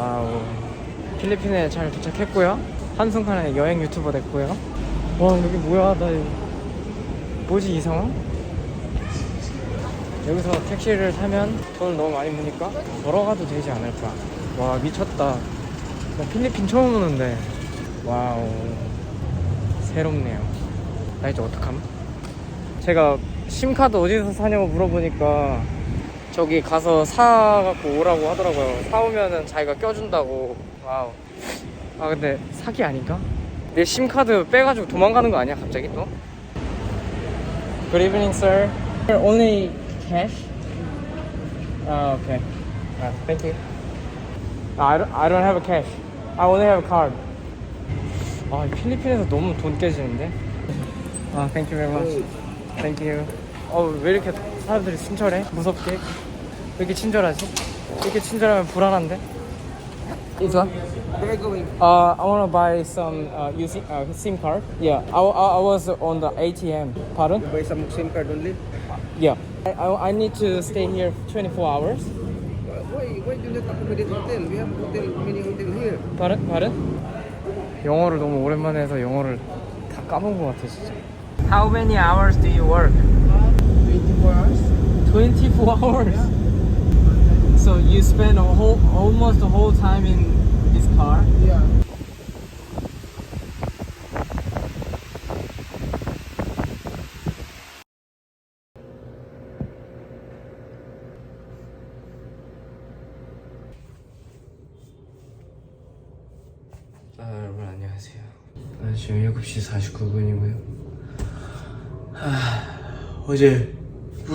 와우. 필리핀에 잘 도착했고요. 한순간에 여행 유튜버 됐고요. 와 여기 뭐야 나 이거 뭐지 이 상황? 여기서 택시를 타면 돈을 너무 많이 무니까 걸어가도 되지 않을까. 와 미쳤다. 나 필리핀 처음 오는데 와우 새롭네요. 나 이제 어떡함? 제가 심카드 어디서 사냐고 물어보니까 저기 가서 사갖고 오라고 하더라고요. 사오면은 자기가 껴준다고. 와우. 아 근데 사기 아닌가? 내 심카드 빼가지고 도망가는 거 아니야 갑자기 또? Good evening, sir. Only cash? Ah, okay. Ah, thank you. I don't, I don't have a cash. I only have a card. 아, 이 필리핀에서 너무 돈 깨지는데? 아, thank you very much. Thank you. 어, 왜 이렇게 사람들이 친절해? 무섭게? 왜 이렇게 친절하지? 이렇게 친절하면 불안한데? This one? Where going? Uh, I want to buy some uh, using uh, SIM card. Yeah, I, I, I was on the ATM. Pardon? Buy some SIM card only. Yeah. I, I, I need to stay here 24 hours. Why? Why do you not accommodate hotel? We have hotel, many hotel here. Pardon? Pardon? 영어를 너무 오랜만에 해서 영어를 다 까먹은 것 같아 진짜. How many hours do you work? 24 hours. 24 hours. So you spend a whole, almost the whole time in this car. Yeah. 아, 여러분 안녕하세요. 아, 지금 7시 49분이고요. 어제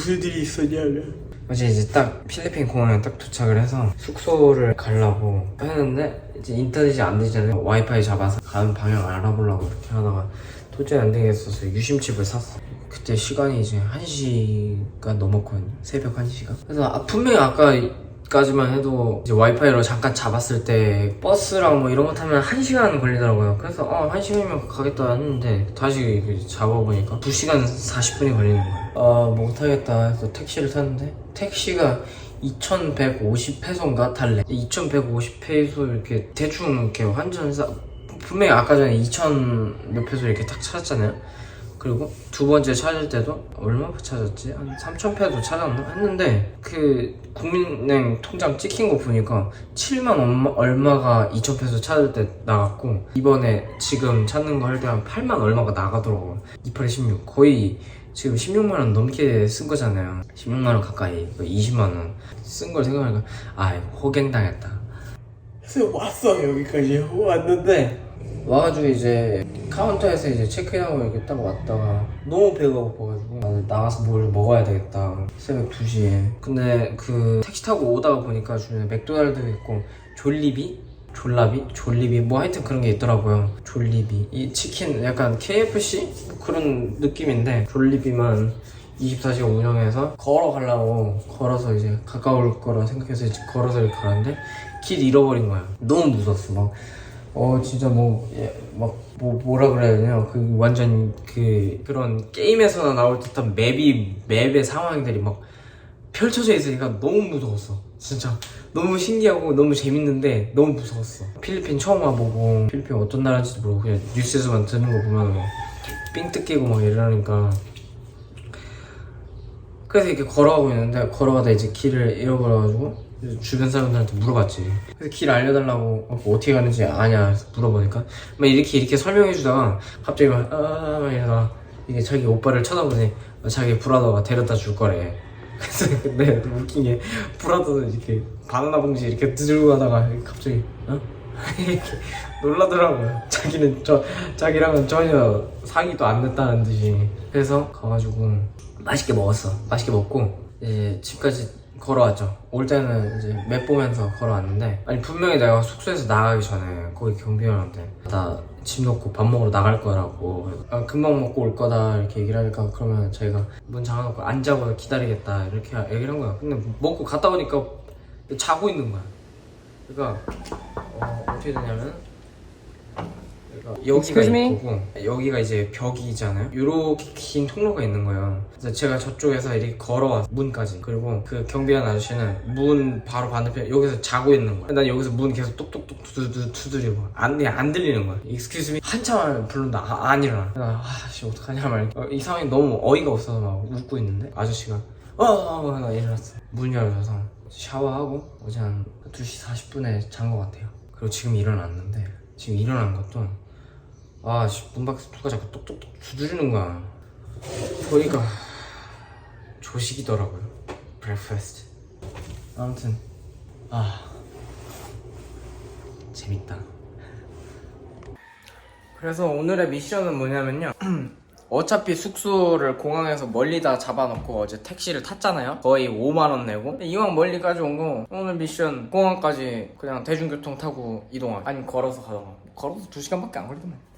무슨 일이 있었냐면 어제 이제 딱 필리핀 공항에 딱 도착을 해서 숙소를 가려고 했는데 이제 인터넷이 안 되잖아요. 와이파이 잡아서 가는 방향 알아보려고 이렇게 하다가 도저히 안 되겠어서 유심칩을 샀어. 그때 시간이 이제 1시가 넘었거든요. 새벽 1시가. 그래서 아, 분명히 아까 까지만 해도 이제 와이파이로 잠깐 잡았을 때 버스랑 뭐 이런 거 타면 1시간 걸리더라고요. 그래서 어, 1시간이면 가겠다 했는데 다시 잡아보니까 2시간 40분이 걸리는 거예요. 아, 못하겠다 해서 택시를 탔는데 택시가 2,150페소인가 달래. 2,150페소 이렇게 대충 이렇게 환전 싸 분명히 아까 전에 2,000몇 페소 이렇게 딱 찾았잖아요. 그리고 두 번째 찾을 때도 얼마 찾았지? 한 3,000페소 찾았나? 했는데 그 국민은행 통장 찍힌 거 보니까 7만 얼마, 얼마가 2,000페소 찾을 때 나갔고 이번에 지금 찾는 거 할 때 한 8만 얼마가 나가더라고요 28에 16 거의 지금 16만 원 넘게 쓴 거잖아요. 16만 원 가까이 20만 원. 쓴 걸 생각하니까 아 호갱당했다. 그래서 왔어 여기까지. 왔는데. 와가지고 이제 카운터에서 이제 체크인하고 이렇게 딱 왔다가 너무 배가 고파가지고 나는 나가서 뭘 먹어야 되겠다. 새벽 2시에. 근데 그 택시 타고 오다가 보니까 주변에 맥도날드 있고 졸리비? 졸라비? 졸리비? 뭐 하여튼 그런 게 있더라고요 졸리비 이 치킨 약간 KFC? 그런 느낌인데 졸리비만 24시간 운영해서 걸어가려고 걸어서 이제 가까울 거라 생각해서 이제 걸어서 이렇게 가는데 길 잃어버린 거야 너무 무서웠어 막 어 진짜 뭐 막 뭐 뭐라 그래야 되냐 그 완전 그 그런 게임에서나 나올 듯한 맵이 맵의 상황들이 막 펼쳐져 있으니까 너무 무서웠어. 진짜. 너무 신기하고 너무 재밌는데 너무 무서웠어. 필리핀 처음 와보고 필리핀 어떤 나라인지도 모르고 그냥 뉴스에서만 듣는 거 보면 막삥 뜯기고 막 이러니까. 그래서 이렇게 걸어가고 있는데 걸어가다 이제 길을 잃어버려가지고 주변 사람들한테 물어봤지. 그래서 길 알려달라고 어, 어떻게 가는지 아냐 물어보니까 막 이렇게 이렇게 설명해 주다가 갑자기 막 아, 막 이러다가 이게 자기 오빠를 쳐다보니 어, 자기 브라더가 데려다 줄 거래 그래서 근데 너무 웃긴 게 브라더는 이렇게 바나나 봉지 이렇게 들고 가다가 갑자기 어? 이렇게 놀라더라고요. 자기는 저 자기랑은 전혀 상의도 안 냈다는 듯이. 그래서 가가지고 맛있게 먹었어. 맛있게 먹고 이제 집까지 걸어왔죠. 올 때는 이제 맵 보면서 걸어왔는데 아니 분명히 내가 숙소에서 나가기 전에 거기 경비원한테 나 집 놓고 밥 먹으러 나갈 거라고 아, 금방 먹고 올 거다 이렇게 얘기를 하니까 그러면 저희가 문 잠가놓고 안 자고 기다리겠다 이렇게 얘기를 한 거야. 근데 먹고 갔다 오니까 자고 있는 거야. 그러니까 어, 어떻게 되냐면 여기가 Excuse me? 입구고 여기가 이제 벽이잖아요. 이렇게 긴 통로가 있는 거예요. 그래서 제가 저쪽에서 이렇게 걸어와 문까지 그리고 그 경비원 아저씨는 문 바로 반대편 여기서 자고 있는 거야. 난 여기서 문 계속 똑똑똑 두드려 두드리고 안 그냥 안 들리는 거야. Excuse me 한참을 부른다 아, 안 일어나. 나 아씨 어떡하냐 말. 어, 이 상황이 너무 어이가 없어서 막 웃고 있는데 아저씨가 어, 어, 어, 나 일어났어. 문 열어서 샤워하고 어제 한 2시 40분에 잔 것 같아요. 그리고 지금 일어났는데 지금 일어난 것도 아, 씨, 문 밖에서 누가 자꾸 똑똑똑 두드리는 거야. 보니까 조식이더라고요. 브렉퍼스트. 아무튼 아 재밌다. 그래서 오늘의 미션은 뭐냐면요. 어차피 숙소를 공항에서 멀리 다 잡아놓고 어제 택시를 탔잖아요. 거의 5만원 내고. 이왕 멀리까지 온 거 오늘 미션 공항까지 그냥 대중교통 타고 이동하기. 아니면 걸어서 가던가. 걸어서 2시간밖에 안 걸리더만.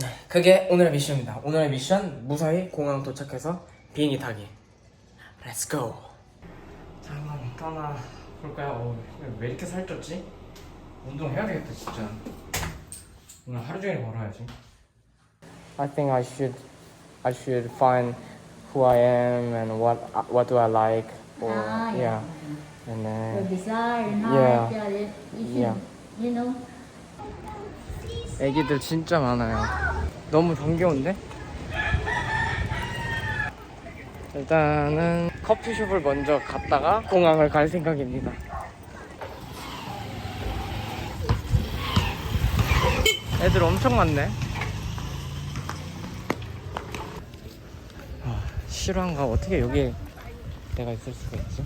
네, 그게 오늘의 미션입니다. 오늘의 미션 무사히 공항 도착해서 비행기 타기. Let's go. 자, 한번 떠나 볼까요? 어, 왜 이렇게 살쪘지? 운동해야 되겠다 진짜. 오늘 하루 종일 걸어야지. I think I should I should find who I am and what what do I like or Ah, yeah. yeah. And Your then desire, not Yeah. yeah. you should, Yeah. you know. 애기들 진짜 많아요. 너무 정겨운데? 일단은 커피숍을 먼저 갔다가 공항을 갈 생각입니다. 애들 엄청 많네. 아, 실화인가? 어떻게 여기에 내가 있을 수가 있지?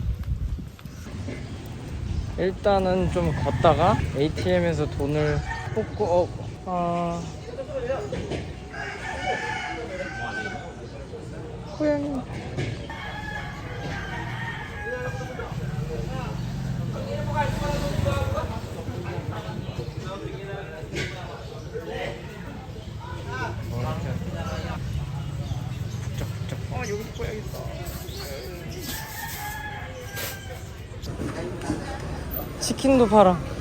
일단은 좀 걷다가 ATM에서 돈을 뽑고 어, 아어 고양이 있다. 치킨도 팔아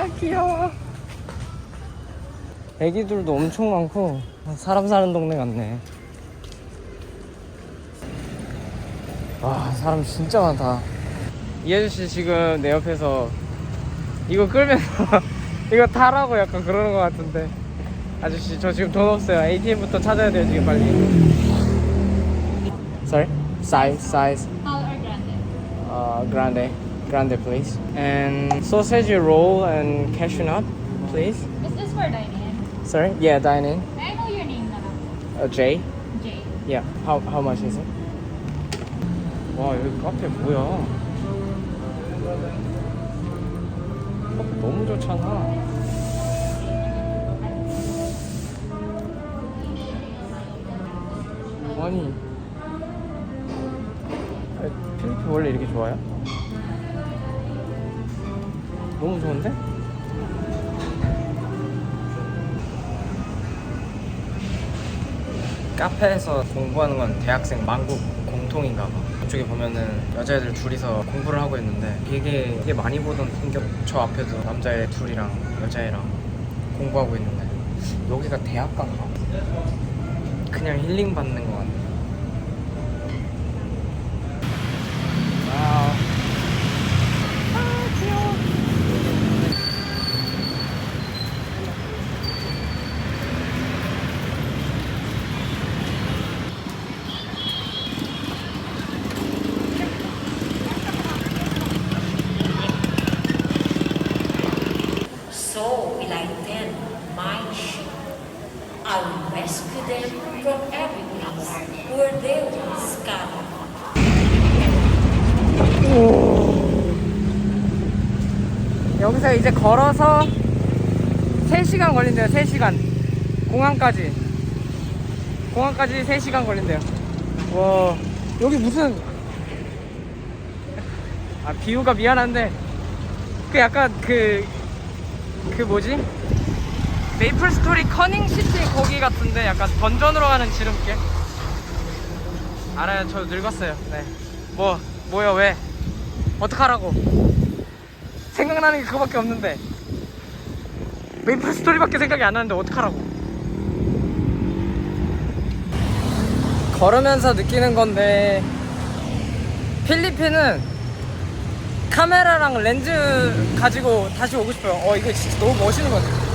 아 귀여워. 애기들도 엄청 많고 사람 사는 동네 같네. 와 사람 진짜 많다. 이 아저씨 지금 내 옆에서 이거 끌면서 이거 타라고 약간 그러는 것 같은데. 아저씨 저 지금 돈 없어요. ATM부터 찾아야 돼요 지금 빨리. Sorry? Size, size. Tall or grande? uh, grande, grande please. And sausage roll and cashew nut, please. Is this for dining? Sorry, yeah, dining. May I know your name na lang? Uh, J. Jay. Yeah. How how much is it? 와 여기 카페 뭐야? 카페 너무 좋잖아. 아니, 아, 필리핀 원래 이렇게 좋아요? 너무 좋은데? 카페에서 공부하는 건 대학생 만국 공통인가 봐. 저쪽에 보면은 여자애들 둘이서 공부를 하고 있는데 되게 되게 많이 보던 풍경 저 앞에도 남자애 둘이랑 여자애랑 공부하고 있는데 여기가 대학가인가? 그냥 힐링 받는 것 같네. 와우. 아 귀여워. So will I tend my sheep. I will rescue them from every place where they will scatter. 여기서 이제 걸어서 3시간 걸린대요 3시간. 공항까지. 공항까지 3시간 걸린대요. 와 여기 무슨 아 비유가 미안한데 그 약간 그그 뭐지? 메이플 스토리 커닝 시티 거기 같은데 약간 던전으로 가는 지름길. 알아요. 저 늙었어요. 네뭐 뭐요? 왜? 어떡하라고 생각나는 게 그거밖에 없는데. 메이플 스토리밖에 생각이 안 나는데 어떡하라고. 걸으면서 느끼는 건데 필리핀은 카메라랑 렌즈 가지고 다시 오고 싶어요. 어 이거 진짜 너무 멋있는 것 같아요.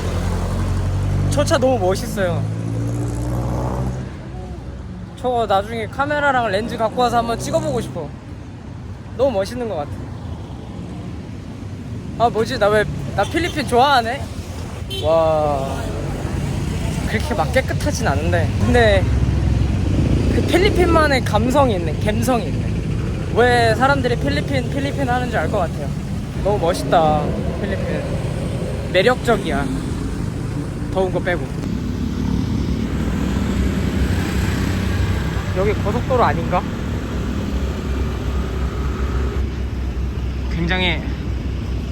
저 차 너무 멋있어요. 저거 나중에 카메라랑 렌즈 갖고 와서 한번 찍어보고 싶어. 너무 멋있는 것 같아 아 뭐지? 나 왜 나 필리핀 좋아하네? 와. 그렇게 막 깨끗하진 않은데. 근데 그 필리핀만의 감성이 있네. 감성이 있네. 왜 사람들이 필리핀 필리핀 하는지 알 것 같아요. 너무 멋있다 필리핀. 매력적이야. 더운 거 빼고. 여기 고속도로 아닌가? 굉장히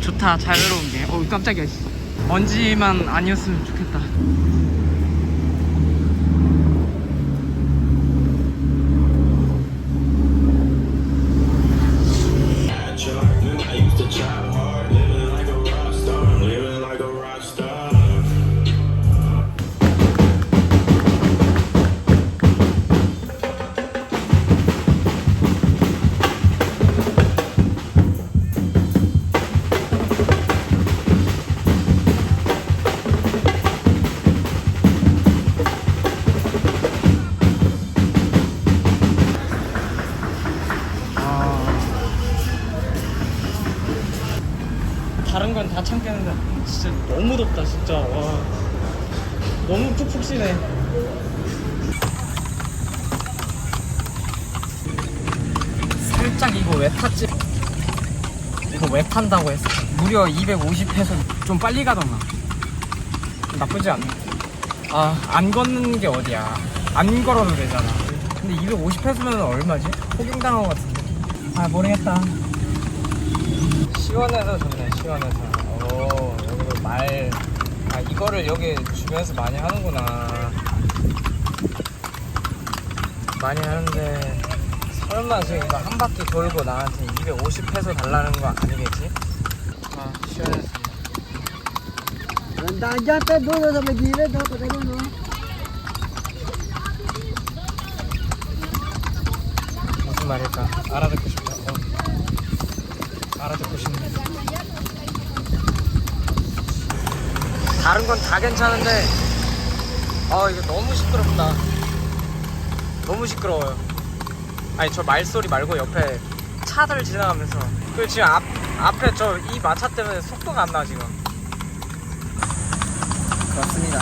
좋다 자유로운 게 어우 깜짝이야 씨. 먼지만 아니었으면 좋겠다 너무 덥다 진짜. 와. 너무 푹푹 쉬네. 살짝 이거 왜 탔지? 이거 왜 탄다고 했어? 무려 250회서 좀 빨리 가던가. 나쁘지 않네. 아안 걷는 게 어디야. 안 걸어도 되잖아. 근데 250회수면 얼마지? 포경당한 것 같은데. 아 모르겠다. 시원해서 좋네 시원해서 오 여기도 말 아 이거를 여기 주변에서 많이 하는구나 많이 하는데 설마 지금 이거 한 바퀴 돌고 나한테 250페소 달라는 거 아니겠지? 아 sa may gilid. ha, pag ano, no? 무슨 말일까 어. 알아듣고 싶네 다른 건 다 괜찮은데 아 이거 너무 시끄럽다. 너무 시끄러워요. 아니 저 말소리 말고 옆에 차들 지나가면서. 그리고 지금 앞, 앞에 저 이 마차 때문에 속도가 안 나 지금. 그렇습니다.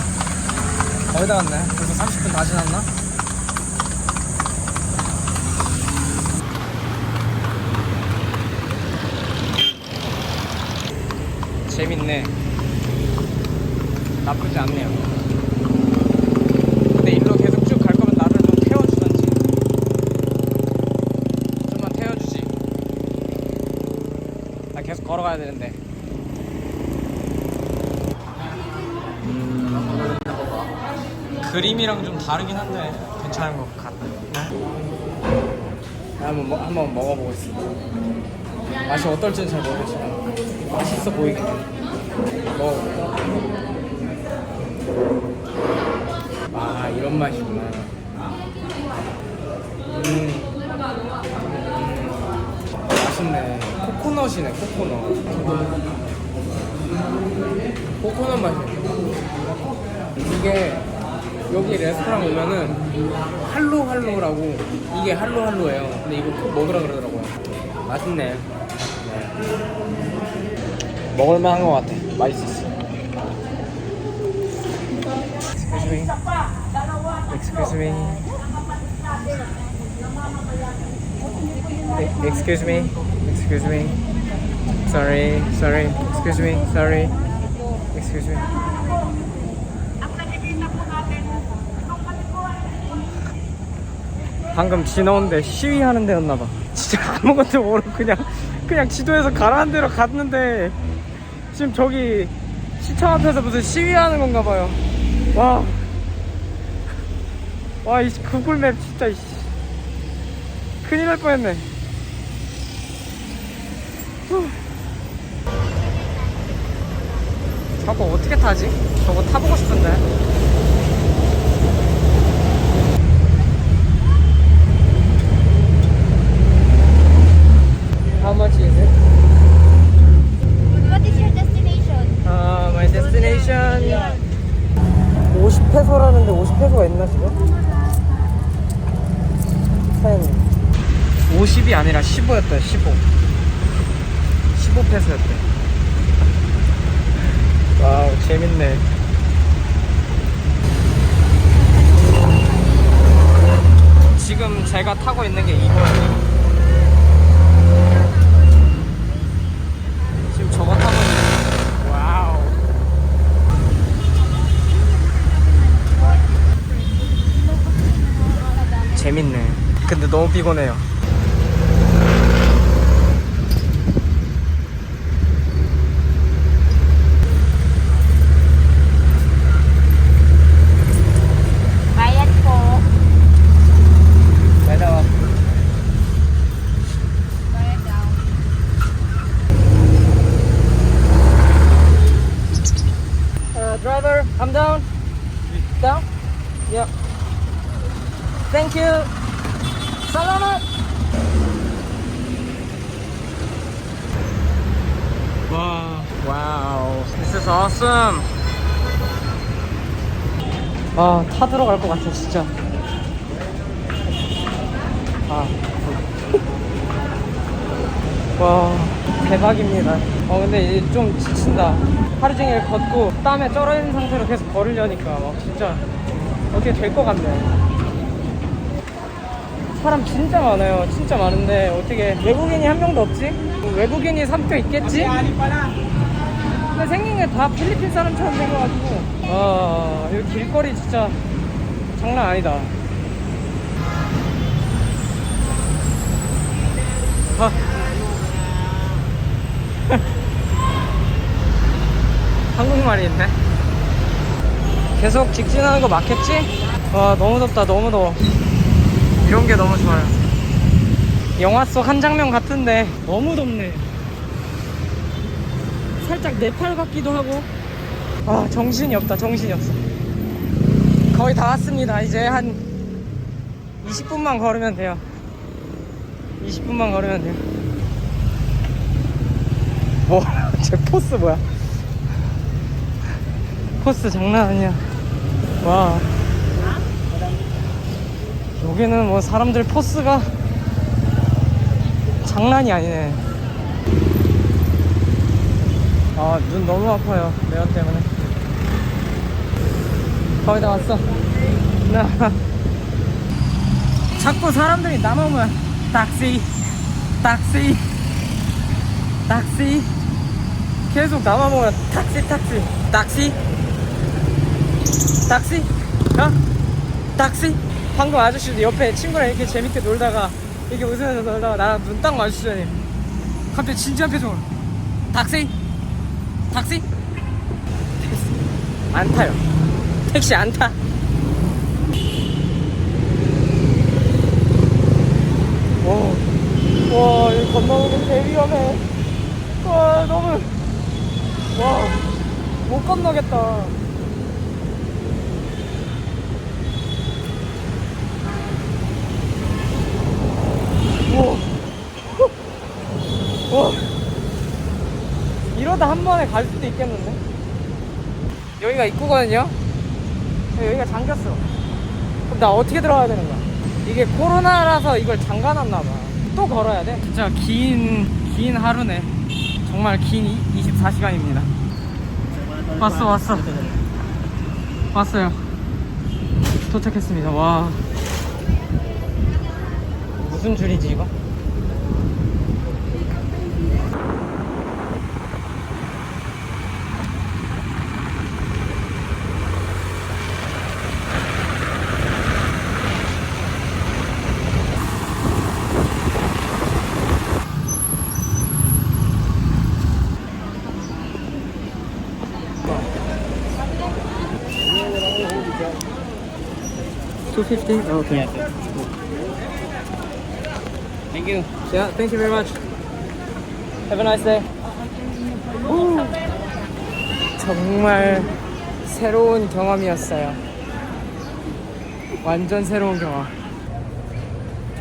거의 다 왔네. 벌써 30분 다 지났나? 재밌네. 나쁘지 않네요. 근데 일로 계속 쭉 갈 거면 나를 좀 태워주던지. 좀만 태워주지. 나 계속 걸어가야 되는데. 그림이랑 좀 다르긴 한데 괜찮은 것 같네. 한번 먹- 한번 먹어보겠습니다. 맛이 어떨지는 잘 모르겠지만 맛있어 보이긴 해. 먹어볼게요. 아 이런 맛이구나. 음. 음. 맛있네. 코코넛이네 코코넛. 코코넛 맛이네. 이게 여기 레스토랑 오면은 할로할로라고 이게 할로할로예요. 근데 이거 꼭 먹으라 그러더라고요. 맛있네. 먹을만한 것 같아. 맛있었어. Excuse me. Excuse me. E- Excuse me. Excuse me. Sorry. Sorry. Excuse me. Sorry. Excuse me. 방금 지나온데 시위하는 데였나봐. 진짜 아무것도 모르고 그냥 그냥 지도에서 가라는 대로 갔는데 지금 저기 시청 앞에서 무슨 시위하는 건가 봐요. 와. 와, 이 구글맵 진짜 이씨. 큰일 날 뻔했네. 저거 어떻게 타지? 저거 타보고 싶은데. How much is it? What is your destination? Uh, my destination 50페소라는데 50페소가 있나 지금? 10 50이 아니라 15였대 15 15페소였대. 와우 재밌네. 지금 제가 타고 있는 게 이거예요 지금 저거 타고 있는 와우 재밌네. 근데 너무 피곤해요. Uh, driver, I'm down. Down? You. Salamat. Wow. Wow. This is awesome. 아, 타 들어갈 것 같아, 진짜. 아. 와, 대박입니다. 어, 근데 이제 좀 지친다. 하루 종일 걷고 땀에 쩔어 있는 상태로 계속 걸으려니까 막 진짜 어떻게 될 것 같네. 사람 진짜 많아요. 진짜 많은데 어떻게 외국인이 한 명도 없지? 뭐 외국인이 삼켜 있겠지? 근데 생긴 게 다 필리핀 사람처럼 생겨가지고 와 여기 길거리 진짜 장난 아니다. 아. 한국말이 있네. 계속 직진하는 거 맞겠지? 와 너무 덥다 너무 더워. 이런 게 너무 좋아요. 영화 속 한 장면 같은데 너무 덥네. 살짝 네팔 같기도 하고. 아 정신이 없다 정신이 없어. 거의 다 왔습니다. 이제 한 20분만 걸으면 돼요. 20분만 걸으면 돼요. 뭐, 제 포스 뭐야? 포스 장난 아니야. 와. 여기는 뭐 사람들 포스가 장난이 아니네. 아, 눈 너무 아파요. 매연 때문에. 거의 다 왔어. 나. 자꾸 사람들이 남으면 딱시, 딱시, 딱시. 계속 남아보면 탁시, 탁시, 탁시, 탁시, 어? 탁시. 방금 아저씨도 옆에 친구랑 이렇게 재밌게 놀다가 이렇게 웃으면서 놀다가 나랑 눈 딱 마주치더니 갑자기 진지한 표정으로 탁시, 택시 안 타요. 택시 안 타. 오, 와, 여기 건너오는 개 위험해. 와, 너무, 와, 못 건너겠다. 우와. 와. 이러다 한 번에 갈 수도 있겠는데? 여기가 입구거든요? 여기가 잠겼어. 그럼 나 어떻게 들어가야 되는 거야? 이게 코로나라서 이걸 잠가놨나 봐. 또 걸어야 돼? 진짜 긴, 긴 하루네. 정말 긴 24시간입니다. 왔어, 왔어. 왔어요. 도착했습니다. 와. 무슨 줄이지, 이거? Two fifty. Okay. Thank you. Yeah, thank you very much. Have a nice day. 오, 정말 새로운 경험이었어요. 완전 새로운 경험.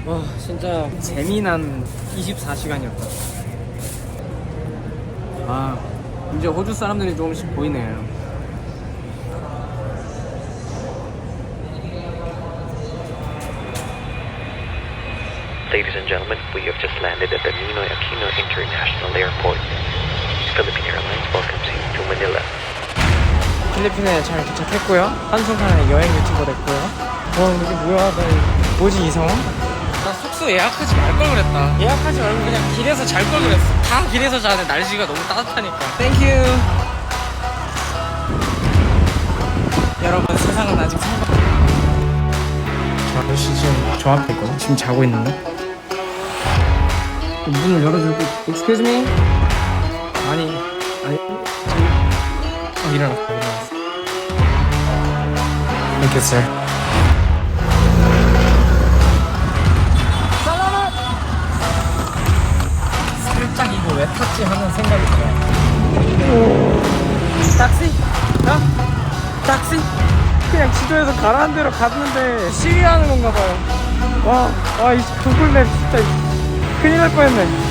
와, 진짜 재미난 24시간이었다. 아, 이제 호주 사람들이 조금씩 보이네요. Ladies and gentlemen, we have just landed at the Ninoy Aquino International Airport. Philippine Airlines welcomes you to Manila. 필리핀에 잘 도착했고요. 한순간에 여행 유튜버 됐고요. 와 이게 뭐야? 나 뭐지 이 상황? 나 숙소 예약하지 말 걸 그랬다. 예약하지 말고 그냥 길에서 잘 걸 그랬어. 다 길에서 자는데 날씨가 너무 따뜻하니까. 땡큐. 여러분 세상은 아직 상관. 저 아저씨 지금 저 앞에 있거든. 지금 자고 있는데. 문을 열어주고 Excuse me. 아니 아니 저기 어, 일어났다 일어났어 Thank you sir 살짝 이거 왜 탔지 하는 생각이 들어요 딱시? 어? 딱시? 그냥 지도에서 가라는 대로 갔는데 시위하는 건가 봐요 와, 와, 이 구글맵 진짜 큰일 날 뻔했네